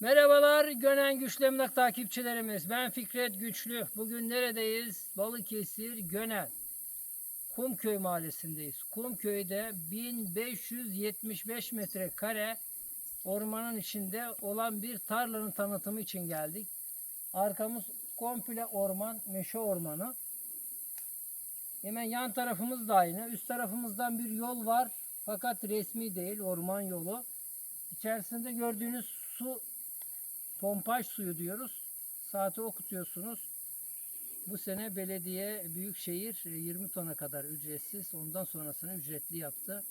Merhabalar Gönen Güçlü Emlak takipçilerimiz. Ben Fikret Güçlü. Bugün neredeyiz? Balıkesir Gönen. Kumköy mahallesindeyiz. Kumköy'de 1575 metrekare ormanın içinde olan bir tarlanın tanıtımı için geldik. Arkamız komple orman, meşe ormanı. Hemen yan tarafımız da aynı. Üst tarafımızdan bir yol var. Fakat resmi değil, orman yolu. İçerisinde gördüğünüz su pompaj suyu diyoruz. Saati okutuyorsunuz. Bu sene belediye büyükşehir e, 20 tona kadar ücretsiz. Ondan sonrasını ücretli yaptı.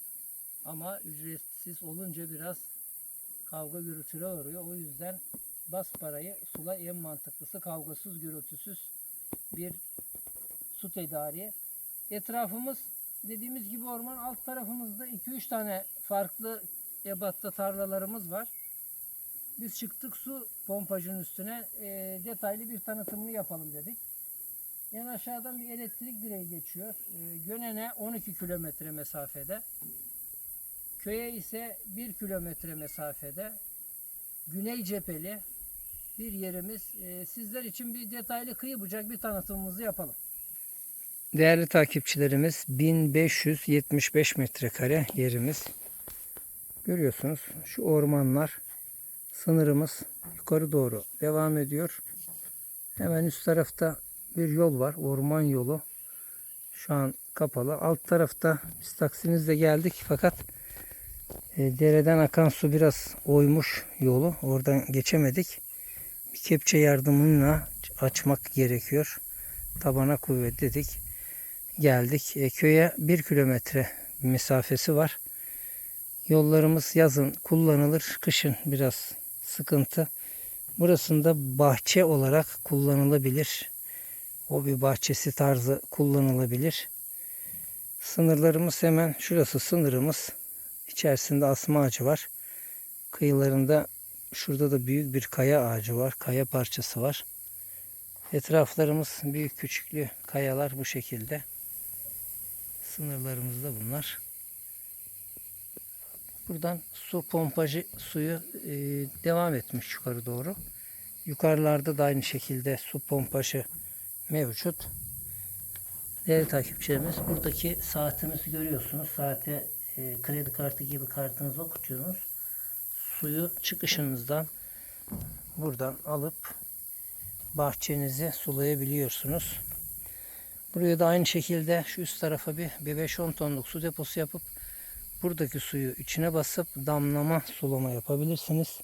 Ama ücretsiz olunca biraz kavga gürültüler oluyor. O yüzden bas parayı sula en mantıklısı kavgasız gürültüsüz bir su tedariği. Etrafımız dediğimiz gibi orman alt tarafımızda 2-3 tane farklı ebatta tarlalarımız var. Biz çıktık su pompajının üstüne e, detaylı bir tanıtımını yapalım dedik. En aşağıdan bir elektrik direği geçiyor. E, Gönen'e 12 kilometre mesafede. Köye ise 1 kilometre mesafede. Güney cepheli bir yerimiz. E, sizler için bir detaylı kıyı bucak bir tanıtımımızı yapalım. Değerli takipçilerimiz 1575 metrekare yerimiz. Görüyorsunuz şu ormanlar sınırımız yukarı doğru devam ediyor. Hemen üst tarafta bir yol var. Orman yolu. Şu an kapalı. Alt tarafta biz taksimizle geldik fakat e, dereden akan su biraz oymuş yolu. Oradan geçemedik. Bir kepçe yardımıyla açmak gerekiyor. Tabana kuvvetledik. Geldik. E, köye bir kilometre mesafesi var. Yollarımız yazın kullanılır, kışın biraz sıkıntı. Burasında bahçe olarak kullanılabilir. O bir bahçesi tarzı kullanılabilir. Sınırlarımız hemen şurası sınırımız. İçerisinde asma ağacı var. Kıyılarında şurada da büyük bir kaya ağacı var. Kaya parçası var. Etraflarımız büyük küçüklü kayalar bu şekilde. Sınırlarımız da bunlar. Buradan su pompajı suyu e, devam etmiş yukarı doğru. Yukarılarda da aynı şekilde su pompajı mevcut. Değerli takipçilerimiz buradaki saatimizi görüyorsunuz. Saate e, kredi kartı gibi kartınızı okutuyorsunuz. Suyu çıkışınızdan buradan alıp bahçenizi sulayabiliyorsunuz. Buraya da aynı şekilde şu üst tarafa bir, bir 5-10 tonluk su deposu yapıp buradaki suyu içine basıp damlama sulama yapabilirsiniz.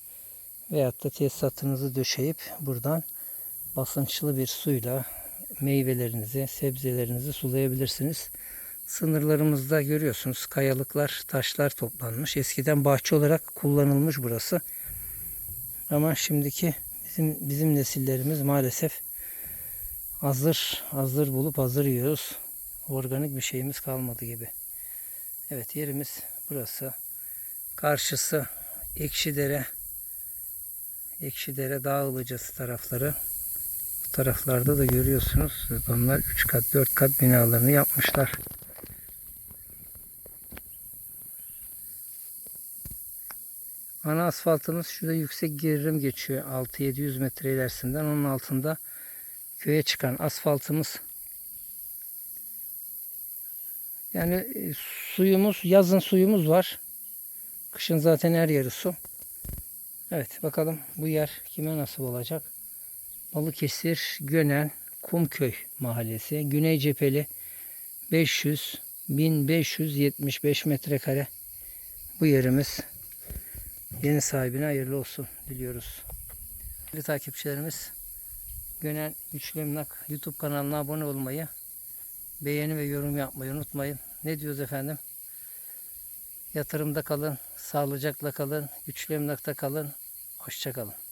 Veyahut da tesisatınızı döşeyip buradan basınçlı bir suyla meyvelerinizi, sebzelerinizi sulayabilirsiniz. Sınırlarımızda görüyorsunuz kayalıklar, taşlar toplanmış. Eskiden bahçe olarak kullanılmış burası. Ama şimdiki bizim bizim nesillerimiz maalesef hazır hazır bulup hazır yiyoruz. Organik bir şeyimiz kalmadı gibi. Evet yerimiz burası. Karşısı Ekşidere. Ekşidere Dağ Ilıcası tarafları. Bu taraflarda da görüyorsunuz. Onlar 3 kat 4 kat binalarını yapmışlar. Ana asfaltımız şurada yüksek gerilim geçiyor. 6-700 metre ilerisinden. Onun altında köye çıkan asfaltımız yani e, suyumuz, yazın suyumuz var. Kışın zaten her yeri su. Evet bakalım bu yer kime nasip olacak. Balıkesir, Gönen, Kumköy mahallesi. Güney cepheli 500, 1575 metrekare. Bu yerimiz yeni sahibine hayırlı olsun diliyoruz. Değerli takipçilerimiz Gönen Güçlü Emlak YouTube kanalına abone olmayı, beğeni ve yorum yapmayı unutmayın. Ne diyoruz efendim? Yatırımda kalın, sağlıcakla kalın, güçlü emlakta kalın. Hoşçakalın.